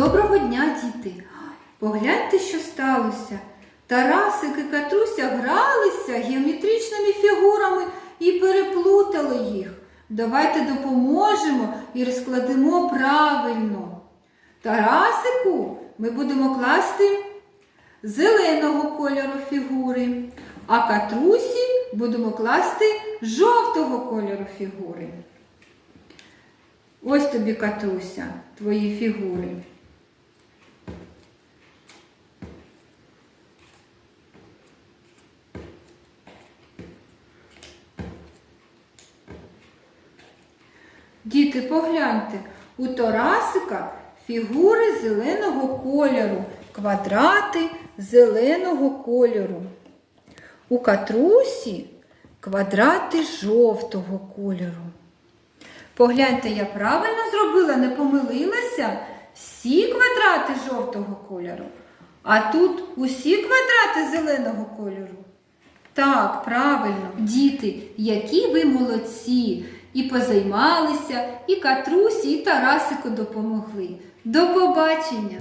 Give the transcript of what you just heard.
Доброго дня, діти! Погляньте, що сталося. Тарасик і Катруся гралися геометричними фігурами і переплутали їх. Давайте допоможемо і розкладемо правильно. Тарасику ми будемо класти зеленого кольору фігури, а катрусі будемо класти жовтого кольору фігури. Ось тобі, катруся, твої фігури. Діти, погляньте, у Тарасика фігури зеленого кольору, квадрати зеленого кольору. У Катрусі квадрати жовтого кольору. Погляньте, я правильно зробила, не помилилася. Всі квадрати жовтого кольору. А тут усі квадрати зеленого кольору. Так, правильно, діти, які ви молодці! І позаймалися, і Катрусі, і Тарасику допомогли. До побачення!